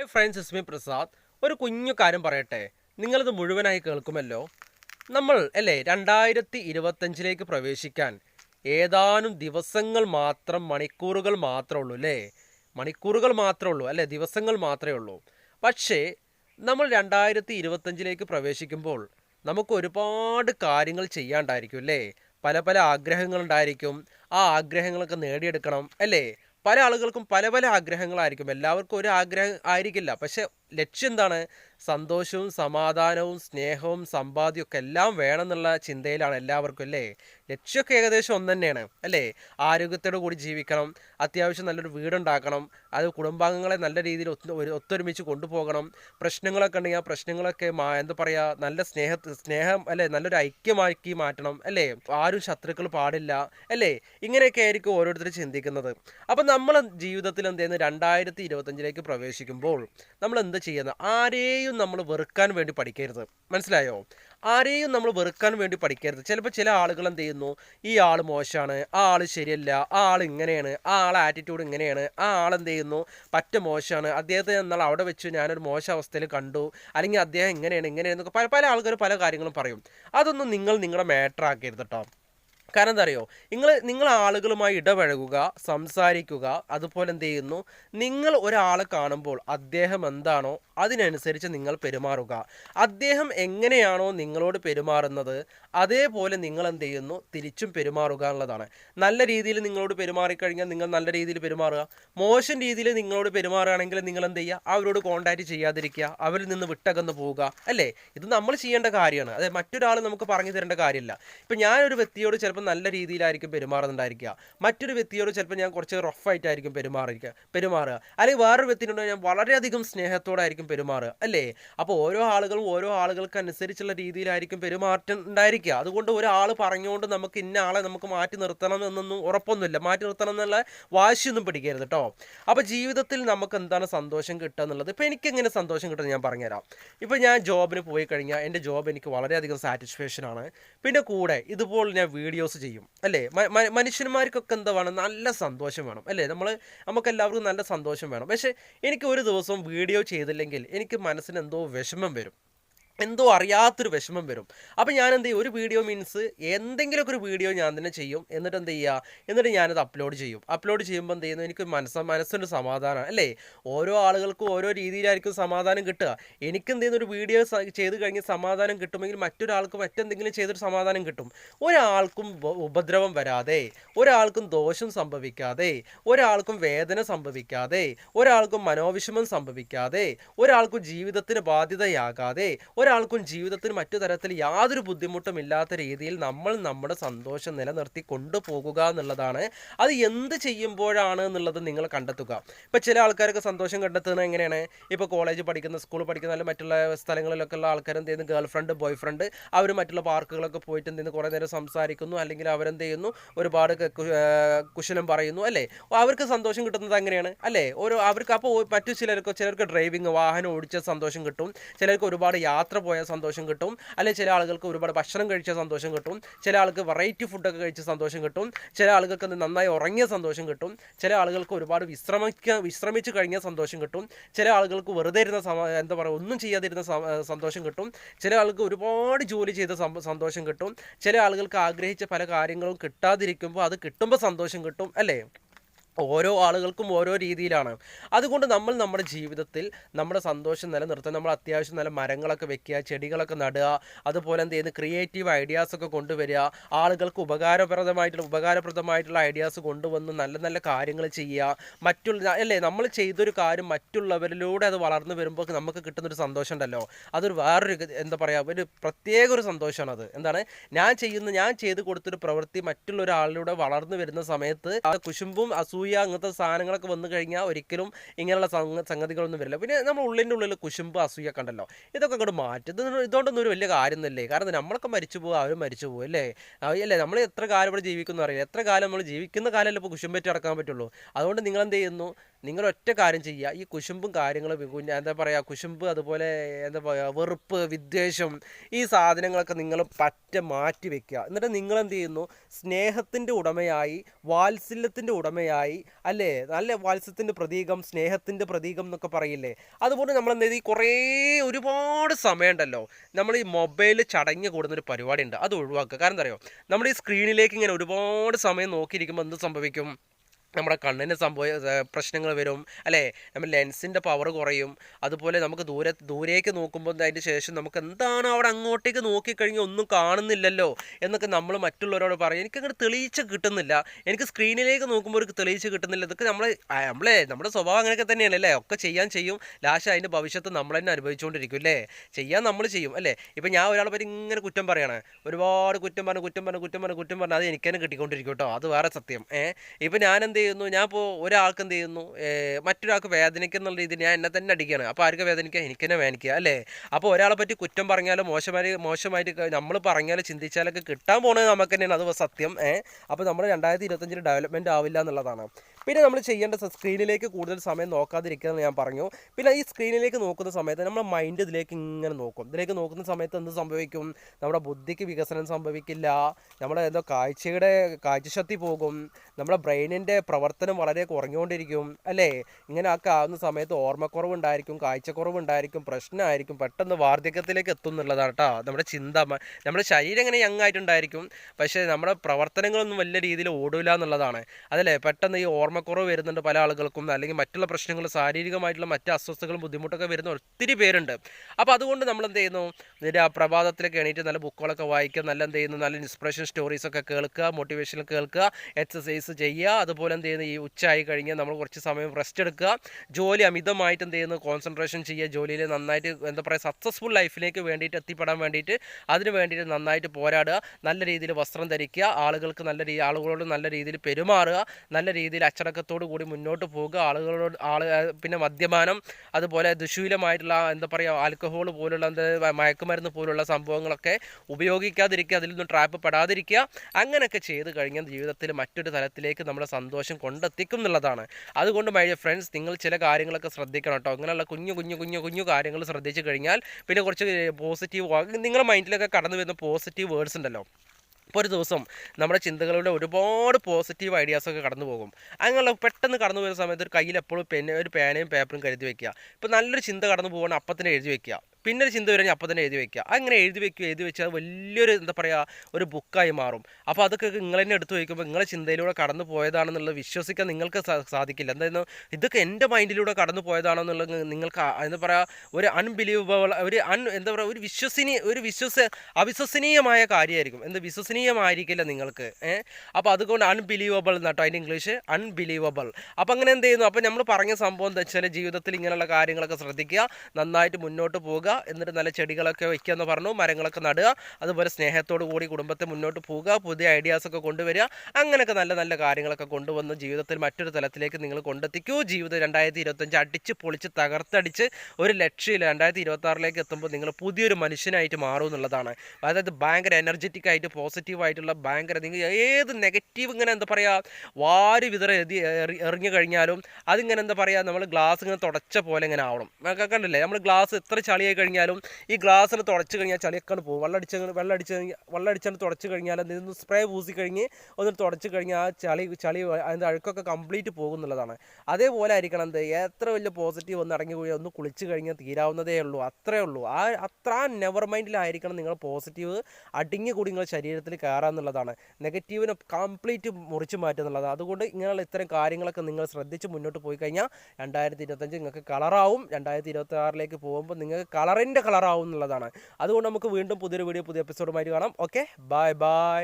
Hi friends ഇസ്മി പ്രസാദ് ഒരു കുഞ്ഞു കാര്യം പറയട്ടെ. നിങ്ങളിത് മുഴുവനായി കേൾക്കുമല്ലോ? നമ്മൾ അല്ലേ രണ്ടായിരത്തി ഇരുപത്തഞ്ചിലേക്ക് പ്രവേശിക്കാൻ ഏതാനും ദിവസങ്ങൾ മാത്രം മണിക്കൂറുകൾ മാത്രമേ ഉള്ളൂ അല്ലേ? മണിക്കൂറുകൾ മാത്രമേ ഉള്ളൂ അല്ലേ? ദിവസങ്ങൾ മാത്രമേ ഉള്ളൂ. പക്ഷേ നമ്മൾ രണ്ടായിരത്തി ഇരുപത്തഞ്ചിലേക്ക് പ്രവേശിക്കുമ്പോൾ നമുക്ക് ഒരുപാട് കാര്യങ്ങൾ ചെയ്യാണ്ടായിരിക്കും അല്ലേ? പല പല ആഗ്രഹങ്ങളുണ്ടായിരിക്കും ആ ആഗ്രഹങ്ങളൊക്കെ നേടിയെടുക്കണം അല്ലേ? പല ആളുകൾക്കും പല പല ആഗ്രഹങ്ങളായിരിക്കും. എല്ലാവർക്കും ഒരു ആഗ്രഹം ആയിരിക്കില്ല. പക്ഷെ ലക്ഷ്യം എന്താണ് സന്തോഷവും സമാധാനവും സ്നേഹവും സമ്പാദ്യവും ഒക്കെ എല്ലാം വേണമെന്നുള്ള ചിന്തയിലാണ് എല്ലാവർക്കും അല്ലേ? ലക്ഷ്യമൊക്കെ ഏകദേശം ഒന്ന് തന്നെയാണ് അല്ലേ? ആരോഗ്യത്തോടു കൂടി ജീവിക്കണം അത്യാവശ്യം നല്ലൊരു വീടുണ്ടാക്കണം അത് കുടുംബാംഗങ്ങളെ നല്ല രീതിയിൽ ഒത്ത് ഒത്തൊരുമിച്ച് കൊണ്ടുപോകണം. പ്രശ്നങ്ങളൊക്കെ ഉണ്ടെങ്കിൽ ആ പ്രശ്നങ്ങളൊക്കെ എന്താ പറയുക നല്ല സ്നേഹ സ്നേഹം അല്ലേ? നല്ലൊരു ഐക്യമാക്കി മാറ്റണം അല്ലേ? ആരും ശത്രുക്കൾ പാടില്ല അല്ലേ? ഇങ്ങനെയൊക്കെ ആയിരിക്കും ഓരോരുത്തർ ചിന്തിക്കുന്നത്. അപ്പം നമ്മൾ ജീവിതത്തിൽ എന്ത് ചെയ്യുന്നത് രണ്ടായിരത്തി ഇരുപത്തഞ്ചിലേക്ക് പ്രവേശിക്കുമ്പോൾ നമ്മൾ എന്ത് ചെയ്യുന്നത് ആരെയും നമ്മൾ വെറുക്കാൻ വേണ്ടി പഠിക്കരുത്. മനസ്സിലായോ? ആരെയും നമ്മൾ വെറുക്കാൻ വേണ്ടി പഠിക്കരുത്. ചിലപ്പോൾ ചില ആളുകൾ എന്ത് ചെയ്യുന്നു? ഈ ആൾ മോശമാണ് ആ ആൾ ശരിയല്ല ആ ആൾ ഇങ്ങനെയാണ് ആ ആൾ ആറ്റിറ്റ്യൂഡ് ഇങ്ങനെയാണ് ആ ആൾ എന്ത് ചെയ്യുന്നു? പറ്റ മോശമാണ് അദ്ദേഹത്തെ എന്നാൽ അവിടെ വെച്ച് ഞാനൊരു മോശ അവസ്ഥയിൽ കണ്ടു. അല്ലെങ്കിൽ അദ്ദേഹം ഇങ്ങനെയാണ് ഇങ്ങനെയാണെന്നൊക്കെ പല പല ആൾക്കാർ പല കാര്യങ്ങളും പറയും. അതൊന്നും നിങ്ങൾ നിങ്ങളുടെ മാറ്റർ ആക്കരുത് കേട്ടോ കാരണം എന്താ അറിയോ നിങ്ങൾ നിങ്ങൾ ആളുകളുമായി ഇടപഴകുക സംസാരിക്കുക അതുപോലെ എന്ത് ചെയ്യുന്നു? നിങ്ങൾ ഒരാളെ കാണുമ്പോൾ അദ്ദേഹം എന്താണോ അതിനനുസരിച്ച് നിങ്ങൾ പെരുമാറുക. അദ്ദേഹം എങ്ങനെയാണോ നിങ്ങളോട് പെരുമാറുന്നത് അതേപോലെ നിങ്ങൾ എന്ത് ചെയ്യുന്നു? തിരിച്ചും പെരുമാറുക എന്നുള്ളതാണ്. നല്ല രീതിയിൽ നിങ്ങളോട് പെരുമാറിക്കഴിഞ്ഞാൽ നിങ്ങൾ നല്ല രീതിയിൽ പെരുമാറുക. മോശം രീതിയിൽ നിങ്ങളോട് പെരുമാറുകയാണെങ്കിൽ നിങ്ങൾ എന്ത് ചെയ്യുക? അവരോട് കോണ്ടാക്ട് ചെയ്യാതിരിക്കുക. അവരിൽ നിന്ന് വിട്ടകന്ന് പോവുക. അല്ലേ? ഇത് നമ്മൾ ചെയ്യേണ്ട കാര്യമാണ്. അതെ മറ്റൊരാൾ നമുക്ക് പറഞ്ഞു തരേണ്ട കാര്യമില്ല. ഇപ്പം ഞാനൊരു വ്യക്തിയോട് ചിലപ്പോൾ നല്ല രീതിയിലായിരിക്കും പെരുമാറുന്നുണ്ടായിരിക്കുക. മറ്റൊരു വ്യക്തിയോട് ചിലപ്പോൾ ഞാൻ കുറച്ച് റഫായിട്ടായിരിക്കും പെരുമാറിയിരിക്കുക പെരുമാറുക. അല്ലെങ്കിൽ വേറൊരു വ്യക്തിയോട് ഞാൻ വളരെയധികം സ്നേഹത്തോടായിരിക്കും പെരുമാറുക അല്ലേ? അപ്പോൾ ഓരോ ആളുകളും ഓരോ ആളുകൾക്ക് അനുസരിച്ചുള്ള രീതിയിലായിരിക്കും പെരുമാറ്റം ഉണ്ടായിരിക്കുക. അതുകൊണ്ട് ഒരാൾ പറഞ്ഞുകൊണ്ട് നമുക്ക് ഇന്ന ആളെ നമുക്ക് മാറ്റി നിർത്തണം എന്നൊന്നും ഉറപ്പൊന്നുമില്ല. മാറ്റി നിർത്തണം എന്നുള്ള വാശിയൊന്നും പിടിക്കരുത് കേട്ടോ അപ്പോൾ ജീവിതത്തിൽ നമുക്ക് എന്താണ് സന്തോഷം കിട്ടുക എന്നുള്ളത്? ഇപ്പോൾ എനിക്കെങ്ങനെ സന്തോഷം കിട്ടുന്നത് ഞാൻ പറഞ്ഞുതരാം. ഇപ്പോൾ ഞാൻ ജോബിന് പോയി കഴിഞ്ഞാൽ എന്റെ ജോബ് എനിക്ക് വളരെയധികം സാറ്റിസ്ഫാക്ഷൻ ആണ്. പിന്നെ കൂടെ ഇതുപോലെ ഞാൻ വീഡിയോസ് ചെയ്യും. അല്ലേ? മനുഷ്യന്മാർക്കൊക്കെ എന്താ വേണം? നല്ല സന്തോഷം വേണം. അല്ലേ? നമ്മൾ നമുക്ക് എല്ലാവർക്കും നല്ല സന്തോഷം വേണം. പക്ഷേ എനിക്ക് ഒരു ദിവസം വീഡിയോ ചെയ്തില്ലെങ്കിൽ എനിക്ക് മനസ്സിന് എന്തോ വിഷമം വരും. എന്തോ അറിയാത്തൊരു വിഷമം വരും. അപ്പോൾ ഞാൻ എന്ത് ചെയ്യും? ഒരു വീഡിയോ മീൻസ് എന്തെങ്കിലുമൊക്കെ ഒരു വീഡിയോ ഞാൻ തന്നെ ചെയ്യും. എന്നിട്ട് എന്ത് ചെയ്യുക? എന്നിട്ട് ഞാനത് അപ്ലോഡ് ചെയ്യും. അപ്ലോഡ് ചെയ്യുമ്പോൾ എന്ത് ചെയ്യുന്നു? എനിക്ക് മനസ്സ മനസ്സിന്റെ സമാധാനം അല്ലേ? ഓരോ ആളുകൾക്കും ഓരോ രീതിയിലായിരിക്കും സമാധാനം കിട്ടുക. എനിക്ക് എന്ത് ചെയ്യുന്ന? ഒരു വീഡിയോ ചെയ്ത് കഴിഞ്ഞ് സമാധാനം കിട്ടുമെങ്കിൽ മറ്റൊരാൾക്ക് മറ്റെന്തെങ്കിലും ചെയ്തൊരു സമാധാനം കിട്ടും. ഒരാൾക്കും ഉപദ്രവം വരാതെ ഒരാൾക്കും ദോഷം സംഭവിക്കാതെ ഒരാൾക്കും വേദന സംഭവിക്കാതെ ഒരാൾക്കും മനോവിഷമം സംഭവിക്കാതെ ഒരാൾക്കും ജീവിതത്തിന് ബാധ്യതയാകാതെ ഒരാൾക്കും ജീവിതത്തിന് മറ്റു തരത്തിൽ യാതൊരു ബുദ്ധിമുട്ടും ഇല്ലാത്ത രീതിയിൽ നമ്മൾ നമ്മുടെ സന്തോഷം നിലനിർത്തി കൊണ്ടുപോകുക എന്നുള്ളതാണ്. അത് എന്ത് ചെയ്യുമ്പോഴാണ് എന്നുള്ളത് നിങ്ങൾ കണ്ടെത്തുക. ഇപ്പോൾ ചില ആൾക്കാരൊക്കെ സന്തോഷം കണ്ടെത്തുന്നത് എങ്ങനെയാണ്? ഇപ്പോൾ കോളേജ് പഠിക്കുന്ന സ്കൂൾ പഠിക്കുന്ന അല്ലെങ്കിൽ മറ്റുള്ള സ്ഥലങ്ങളിലൊക്കെ ഉള്ള ആൾക്കാർ എന്ത് ചെയ്യുന്നു? ഗേൾ ഫ്രണ്ട് ബോയ് ഫ്രണ്ട് അവർ മറ്റുള്ള പാർക്കുകളൊക്കെ പോയിട്ട് എന്ത് ചെയ്യുന്നു? കുറേ നേരം സംസാരിക്കുന്നു. അല്ലെങ്കിൽ അവരെന്ത് ചെയ്യുന്നു? ഒരുപാട് കുശലം പറയുന്നു അല്ലേ? അവർക്ക് സന്തോഷം കിട്ടുന്നത് അങ്ങനെയാണ് അല്ലേ? ഓരോ അവർക്ക് അപ്പോൾ മറ്റു ചിലർക്ക് ചിലർക്ക് ഡ്രൈവിംഗ് വാഹനം ഓടിച്ച സന്തോഷം കിട്ടും. ചിലർക്ക് ഒരുപാട് യാത്ര പോയ സന്തോഷം കിട്ടും. അല്ലെങ്കിൽ ചില ആളുകൾക്ക് ഒരുപാട് ഭക്ഷണം കഴിച്ച സന്തോഷം കിട്ടും. ചില ആൾക്ക് വെറൈറ്റി ഫുഡൊക്കെ കഴിച്ച സന്തോഷം കിട്ടും. ചില ആളുകൾക്ക് നന്നായി ഉറങ്ങിയ സന്തോഷം കിട്ടും. ചില ആളുകൾക്ക് ഒരുപാട് വിശ്രമിക്കാൻ വിശ്രമിച്ച് കഴിഞ്ഞ സന്തോഷം കിട്ടും. ചില ആളുകൾക്ക് വെറുതെ ഇരുന്ന എന്താ പറയുക ഒന്നും ചെയ്യാതിരുന്ന സന്തോഷം കിട്ടും. ചില ആൾക്ക് ഒരുപാട് ജോലി ചെയ്ത സന്തോഷം കിട്ടും. ചില ആളുകൾക്ക് ആഗ്രഹിച്ച പല കാര്യങ്ങളും കിട്ടാതിരിക്കുമ്പോൾ അത് കിട്ടുമ്പോൾ സന്തോഷം കിട്ടും. അല്ലേ? ഓരോ ആളുകൾക്കും ഓരോ രീതിയിലാണ്. അതുകൊണ്ട് നമ്മൾ നമ്മുടെ ജീവിതത്തിൽ നമ്മുടെ സന്തോഷം നിലനിർത്താൻ നമ്മൾ അത്യാവശ്യം നല്ല മരങ്ങളൊക്കെ വെക്കുക ചെടികളൊക്കെ നടുക അതുപോലെ എന്ത് ചെയ്യുന്ന ക്രിയേറ്റീവ് ഐഡിയാസ് ഒക്കെ കൊണ്ടുവരിക ആളുകൾക്ക് ഉപകാരപ്രദമായിട്ടുള്ള ഉപകാരപ്രദമായിട്ടുള്ള ഐഡിയാസ് കൊണ്ടുവന്ന് നല്ല നല്ല കാര്യങ്ങൾ ചെയ്യുക മറ്റുള്ള അല്ലേ? നമ്മൾ ചെയ്തൊരു കാര്യം മറ്റുള്ളവരിലൂടെ അത് വളർന്നു വരുമ്പോൾ നമുക്ക് കിട്ടുന്നൊരു സന്തോഷം ഉണ്ടല്ലോ. അതൊരു വേറൊരു എന്താ പറയുക ഒരു പ്രത്യേക ഒരു സന്തോഷമാണ് അത്. എന്താണ്? ഞാൻ ചെയ്യുന്ന ഞാൻ ചെയ്ത് കൊടുത്തൊരു പ്രവൃത്തി മറ്റുള്ള ഒരാളിലൂടെ വളർന്നു വരുന്ന സമയത്ത് ആ കുശുമ്പും അസൂയ അങ്ങനത്തെ സാധനങ്ങളൊക്കെ വന്നു കഴിഞ്ഞാൽ ഒരിക്കലും ഇങ്ങനെയുള്ള സംഗതികളൊന്നും വരില്ല. പിന്നെ നമ്മൾ ഉള്ളിന്റെ ഉള്ളിൽ കുശുമ്പ് അസൂയ കണ്ടല്ലോ ഇതൊക്കെ അങ്ങോട്ട് മാറ്റും. ഇത് ഇതുകൊണ്ടൊന്നും ഒരു വലിയ കാര്യം തന്നെ കാരണം നമ്മളൊക്കെ മരിച്ചു പോകും അവരും മരിച്ചു പോകും അല്ലേ? അല്ലേ? നമ്മൾ എത്ര കാലം ഇവിടെ ജീവിക്കുന്നു അറിയില്ല. എത്ര കാലം നമ്മൾ ജീവിക്കുന്ന കാലമല്ലേ ഇപ്പോൾ കുശുമ്പറ്റി അടക്കാൻ പറ്റുള്ളൂ? അതുകൊണ്ട് നിങ്ങൾ എന്ത് ചെയ്യുന്നു? നിങ്ങൾ ഒറ്റ കാര്യം ചെയ്യുക. ഈ കുശുമ്പും കാര്യങ്ങളും എന്താ പറയുക കുശുമ്പ് അതുപോലെ എന്താ പറയുക വെറുപ്പ് വിദ്വേഷം ഈ സാധനങ്ങളൊക്കെ നിങ്ങൾ പറ്റ മാറ്റി വെക്കുക. എന്നിട്ട് നിങ്ങൾ എന്ത് ചെയ്യുന്നു? സ്നേഹത്തിന്റെ ഉടമയായി വാത്സല്യത്തിന്റെ ഉടമയായി അല്ലേ? നല്ല വാത്സ്യത്തിന്റെ പ്രതീകം സ്നേഹത്തിന്റെ പ്രതീകം എന്നൊക്കെ പറയില്ലേ? അതുപോലെ നമ്മൾ എന്ത് ചെയ്ത്? ഈ കുറേ ഒരുപാട് സമയമുണ്ടല്ലോ. നമ്മൾ ഈ മൊബൈലിൽ ചടങ്ങി കൂടുന്നൊരു പരിപാടി ഉണ്ട് അത് ഒഴിവാക്കുക. കാരണം എന്താ അറിയോ? നമ്മൾ ഈ സ്ക്രീനിലേക്ക് ഇങ്ങനെ ഒരുപാട് സമയം നോക്കിയിരിക്കുമ്പോൾ എന്ത് സംഭവിക്കും? നമ്മുടെ കണ്ണിന് സംഭവ പ്രശ്നങ്ങൾ വരും. അല്ലേ? നമ്മൾ ലെൻസിന്റെ പവർ കുറയും. അതുപോലെ നമുക്ക് ദൂരെ ദൂരേക്ക് നോക്കുമ്പോൾ അതിന് ശേഷം നമുക്ക് എന്താണ് അവിടെ അങ്ങോട്ടേക്ക് നോക്കിക്കഴിഞ്ഞാൽ ഒന്നും കാണുന്നില്ലല്ലോ എന്നൊക്കെ നമ്മൾ മറ്റുള്ളവരോട് പറയും. എനിക്കങ്ങനെ തെളിയിച്ച് കിട്ടുന്നില്ല. എനിക്ക് സ്ക്രീനിലേക്ക് നോക്കുമ്പോൾ ഒരു തെളിയിച്ച് കിട്ടുന്നില്ല. ഇതൊക്കെ നമ്മൾ നമ്മളെ നമ്മുടെ സ്വഭാവം അങ്ങനെയൊക്കെ തന്നെയാണ് അല്ലേ? ഒക്കെ ചെയ്യാൻ ചെയ്യും. ലാസ്റ്റ് അതിന്റെ ഭവിഷ്യത്ത് നമ്മൾ തന്നെ അനുഭവിച്ചുകൊണ്ടിരിക്കും അല്ലേ? ചെയ്യാൻ നമ്മൾ ചെയ്യും അല്ലേ? ഇപ്പം ഞാൻ ഒരാളെ പറ്റി ഇങ്ങനെ കുറ്റം പറയണം. ഒരുപാട് കുറ്റം പറഞ്ഞു കുറ്റം പറഞ്ഞു കുറ്റം പറഞ്ഞു കുറ്റം പറഞ്ഞു അത് എനിക്ക് തന്നെ കിട്ടിക്കൊണ്ടിരിക്കും കേട്ടോ. അത് വേറെ സത്യം. ഏഹ് ഇപ്പം ഞാൻ എന്ത് ചെയ്യുന്നു ഞാൻ ഇപ്പോൾ ഒരാൾക്ക് എന്ത് ചെയ്യുന്നു മറ്റൊരാൾക്ക് വേദനിക്കുന്നുള്ള രീതിയിൽ ഞാൻ എന്നെ തന്നെ അടിക്കുകയാണ്. അപ്പോൾ ആർക്ക് വേദനിക്കുക? എനിക്ക് തന്നെ വേദനിക്കുക അല്ലേ? അപ്പോൾ ഒരാളെ പറ്റി കുറ്റം പറഞ്ഞാലും മോശമായി മോശമായിട്ട് നമ്മൾ പറഞ്ഞാലും ചിന്തിച്ചാലൊക്കെ കിട്ടാൻ പോകുന്നത് നമുക്ക് തന്നെയാണ്. അത് സത്യം അപ്പോൾ നമ്മൾ രണ്ടായിരത്തി ഇരുപത്തഞ്ചിൽ ഡെവലപ്മെന്റ് ആവില്ല എന്നുള്ളതാണ്. പിന്നെ നമ്മൾ ചെയ്യേണ്ട സ്ക്രീനിലേക്ക് കൂടുതൽ സമയം നോക്കാതിരിക്കുക എന്ന് ഞാൻ പറഞ്ഞു. പിന്നെ ഈ സ്ക്രീനിലേക്ക് നോക്കുന്ന സമയത്ത് നമ്മുടെ മൈൻഡ് ഇതിലേക്ക് ഇങ്ങനെ നോക്കും. ഇതിലേക്ക് നോക്കുന്ന സമയത്ത് എന്ത് സംഭവിക്കും? നമ്മുടെ ബുദ്ധിക്ക് വികസനം സംഭവിക്കില്ല. നമ്മുടെ എന്തോ കാഴ്ചയുടെ കാഴ്ചശക്തി പോകും. നമ്മുടെ ബ്രെയിനിന്റെ പ്രവർത്തനം വളരെ കുറഞ്ഞുകൊണ്ടിരിക്കും അല്ലേ? ഇങ്ങനെ ഒക്കെ ആവുന്ന സമയത്ത് ഓർമ്മക്കുറവുണ്ടായിരിക്കും കാഴ്ചക്കുറവുണ്ടായിരിക്കും പ്രശ്നമായിരിക്കും. പെട്ടെന്ന് വാർദ്ധക്യത്തിലേക്ക് എത്തും എന്നുള്ളതാണ് കേട്ടോ നമ്മുടെ ചിന്ത നമ്മുടെ ശരീരം ഇങ്ങനെ യങ് ആയിട്ടുണ്ടായിരിക്കും. പക്ഷേ നമ്മുടെ പ്രവർത്തനങ്ങളൊന്നും വലിയ രീതിയിൽ ഓടില്ല എന്നുള്ളതാണ്. അതല്ലേ? പെട്ടെന്ന് ഈ ഓർമ്മക്കുറവ് വരുന്നുണ്ട് പല ആളുകൾക്കും. അല്ലെങ്കിൽ മറ്റുള്ള പ്രശ്നങ്ങൾ ശാരീരികമായിട്ടുള്ള മറ്റ് അസ്വസ്ഥതകളും ബുദ്ധിമുട്ടൊക്കെ വരുന്ന ഒത്തിരി പേരുണ്ട്. അപ്പോൾ അതുകൊണ്ട് നമ്മൾ എന്ത് ചെയ്യുന്നു? ഇതിന്റെ ആ പ്രഭാതത്തിലൊക്കെ എണീറ്റ് നല്ല ബുക്കുകളൊക്കെ വായിക്കുക നല്ല എന്ത് ചെയ്യുന്നു? നല്ല ഇൻസ്പിറേഷൻ സ്റ്റോറീസ് ഒക്കെ കേൾക്കുക മോട്ടിവേഷൻ കേൾക്കുക എക്സസൈസ് ചെയ്യുക അതുപോലെ എന്ത് ചെയ്യുന്നു? ഈ ഉച്ചയായി കഴിഞ്ഞാൽ നമ്മൾ കുറച്ച് സമയം റെസ്റ്റ് എടുക്കുക ജോലി അമിതമായിട്ട് എന്ത് ചെയ്യുന്നു? കോൺസെൻട്രേഷൻ ചെയ്യുക ജോലിയിൽ നന്നായിട്ട് എന്താ പറയുക സക്സസ്ഫുൾ ലൈഫിലേക്ക് വേണ്ടിയിട്ട് എത്തിപ്പെടാൻ വേണ്ടിയിട്ട് അതിന് വേണ്ടിയിട്ട് നന്നായിട്ട് പോരാടുക നല്ല രീതിയിൽ വസ്ത്രം ധരിക്കുക ആളുകൾക്ക് നല്ല രീതി ആളുകളോട് നല്ല രീതിയിൽ പെരുമാറുക നല്ല രീതിയിൽ അച്ചടക്കത്തോടു കൂടി മുന്നോട്ട് പോകുക. ആളുകളോട് ആൾ പിന്നെ മദ്യപാനം അതുപോലെ ദുശൂലമായിട്ടുള്ള എന്താ പറയുക ആൽക്കഹോൾ പോലുള്ള എന്താ മയക്കുമരുന്ന് പോലുള്ള സംഭവങ്ങളൊക്കെ ഉപയോഗിക്കാതിരിക്കുക അതിൽ നിന്നും ട്രാപ്പ് പെടാതിരിക്കുക അങ്ങനെയൊക്കെ ചെയ്ത് കഴിഞ്ഞാൽ ജീവിതത്തിൽ മറ്റൊരു തലത്തിലേക്ക് നമ്മുടെ സന്തോഷം കൊണ്ടെത്തിക്കും എന്നുള്ളതാണ്. അതുകൊണ്ട് മൈ ഫ്രണ്ട്സ് നിങ്ങൾ ചില കാര്യങ്ങളൊക്കെ ശ്രദ്ധിക്കണം കേട്ടോ. അങ്ങനെയുള്ള കുഞ്ഞു കുഞ്ഞു കുഞ്ഞു കുഞ്ഞു കാര്യങ്ങൾ ശ്രദ്ധിച്ചു കഴിഞ്ഞാൽ പിന്നെ കുറച്ച് പോസിറ്റീവ് നിങ്ങളുടെ മൈൻഡിലൊക്കെ കടന്നു വരുന്ന പോസിറ്റീവ് വേർഡ്സ് ഉണ്ടല്ലോ. ഇപ്പോൾ ഒരു ദിവസം നമ്മുടെ ചിന്തകളിലൂടെ ഒരുപാട് പോസിറ്റീവ് ഐഡിയാസൊക്കെ കടന്നു പോകും. അങ്ങനെയുള്ള പെട്ടെന്ന് കടന്നു പോകുന്ന സമയത്ത് ഒരു കയ്യിൽ എപ്പോഴും പെന്നെ ഒരു പേനയും പേപ്പറും കരുതി വെക്കുക. ഇപ്പോൾ നല്ലൊരു ചിന്ത കടന്നു പോകുകയാണ് അപ്പം തന്നെ എഴുതി വെക്കുക. പിന്നെ ഒരു ചിന്ത വരുമ്പോൾ അപ്പം തന്നെ എഴുതി വെക്കുക. അങ്ങനെ എഴുതി വെക്കുക എഴുതി വെച്ചാൽ വലിയൊരു എന്താ പറയുക ഒരു ബുക്കായി മാറും. അപ്പോൾ അതൊക്കെ നിങ്ങൾ തന്നെ എടുത്ത് വയ്ക്കുമ്പോൾ നിങ്ങളെ ചിന്തയിലൂടെ കടന്നു പോയതാണെന്നുള്ളത് വിശ്വസിക്കാൻ നിങ്ങൾക്ക് സാധിക്കില്ല. എന്തായിരുന്നു? ഇതൊക്കെ എന്റെ മൈൻഡിലൂടെ കടന്നു പോയതാണെന്നുള്ളത് നിങ്ങൾക്ക് എന്താ പറയുക ഒരു അൺബിലീവബിൾ ഒരു അൺ എന്താ പറയുക ഒരു വിശ്വസനീയ ഒരു വിശ്വസ അവിശ്വസനീയമായ കാര്യമായിരിക്കും. എന്ത് വിശ്വസനീയമായിരിക്കില്ല നിങ്ങൾക്ക്. ഏഹ് അപ്പോൾ അതുകൊണ്ട് അൺബിലീവബിൾ എന്നാട്ടോ അതിന്റെ ഇംഗ്ലീഷ്. അൺബിലീവബിൾ അപ്പോൾ അങ്ങനെ എന്ത് ചെയ്യുന്നു? അപ്പോൾ നമ്മൾ പറഞ്ഞ സംഭവം എന്താ വെച്ചാൽ ജീവിതത്തിൽ ഇങ്ങനെയുള്ള കാര്യങ്ങളൊക്കെ ശ്രദ്ധിക്കുക. നന്നായിട്ട് മുന്നോട്ട് പോവുക. എന്നിട്ട് നല്ല ചെടികളൊക്കെ വയ്ക്കുക എന്ന് പറഞ്ഞു മരങ്ങളൊക്കെ നടുക അതുപോലെ സ്നേഹത്തോടു കൂടി കുടുംബത്തെ മുന്നോട്ട് പോവുക പുതിയ ഐഡിയാസൊക്കെ കൊണ്ടുവരിക അങ്ങനെയൊക്കെ നല്ല നല്ല കാര്യങ്ങളൊക്കെ കൊണ്ടുവന്ന് ജീവിതത്തിൽ മറ്റൊരു തലത്തിലേക്ക് നിങ്ങൾ കൊണ്ടെത്തിക്കൂ. ജീവിതം രണ്ടായിരത്തി ഇരുപത്തഞ്ച് അടിച്ച് പൊളിച്ച് തകർത്തടിച്ച് ഒരു ലക്ഷ്യമില്ല. രണ്ടായിരത്തി ഇരുപത്തി ആറിലേക്ക് എത്തുമ്പോൾ നിങ്ങൾ പുതിയൊരു മനുഷ്യനായിട്ട് മാറും എന്നുള്ളതാണ്. അതായത് ഭയങ്കര എനർജറ്റിക് ആയിട്ട് പോസിറ്റീവ് ആയിട്ടുള്ള ഭയങ്കര നിങ്ങൾ ഏത് നെഗറ്റീവ് ഇങ്ങനെ എന്താ പറയുക വാരി വിതറ എതി എറിഞ്ഞു കഴിഞ്ഞാലും അതിങ്ങനെ എന്താ പറയുക നമ്മൾ ഗ്ലാസ് ഇങ്ങനെ തുടച്ച പോലെ ഇങ്ങനെ ആവണം. കണ്ടില്ലേ? നമ്മൾ ഗ്ലാസ് എത്ര ചളിയായി കഴിഞ്ഞാലും ഈ ഗ്ലാസ്സിൽ തുടച്ച് കഴിഞ്ഞാൽ ചളിയൊക്കെ പോകും. വെള്ളം അടിച്ച് വെള്ളം അടിച്ച് വെള്ളം അടിച്ചാൽ തുടച്ച് കഴിഞ്ഞാൽ എന്തെങ്കിലും സ്പ്രേ പൂസി കഴിഞ്ഞ് ഒന്ന് തുടച്ച് കഴിഞ്ഞാൽ ആ ചളി ചളി അതിന്റെ അഴുക്കൊക്കെ കംപ്ലീറ്റ് പോകും എന്നുള്ളതാണ് അതേപോലെ ആയിരിക്കണം എന്ത്? എത്ര വലിയ പോസിറ്റീവ് ഒന്ന് ഇറങ്ങി പോയി ഒന്ന് കുളിച്ച് കഴിഞ്ഞാൽ തീരാവുന്നതേ ഉള്ളൂ. അത്രേ ഉള്ളൂ. ആ അത്ര നെവർ മൈൻഡിലായിരിക്കണം നിങ്ങൾ പോസിറ്റീവ് അടിഞ്ഞു കൂടി നിങ്ങളുടെ ശരീരത്തിൽ കയറാന്നുള്ളതാണ് നെഗറ്റീവിനെ കംപ്ലീറ്റ് മുറിച്ച് മാറ്റുക എന്നുള്ളതാണ്. അതുകൊണ്ട് ഇങ്ങനെയുള്ള ഇത്തരം കാര്യങ്ങളൊക്കെ നിങ്ങൾ ശ്രദ്ധിച്ച് മുന്നോട്ട് പോയി കഴിഞ്ഞാൽ രണ്ടായിരത്തി ഇരുപത്തഞ്ച് നിങ്ങൾക്ക് കളറാവും രണ്ടായിരത്തി ഇരുപത്തി ആറിലേക്ക് പോകുമ്പോൾ നിങ്ങൾക്ക് കളറിന്റെ കളറാവും എന്നുള്ളതാണ് അതുകൊണ്ട് നമുക്ക് വീണ്ടും പുതിയൊരു വീഡിയോ പുതിയ എപ്പിസോഡുമായിട്ട് കാണാം. Okay bye bye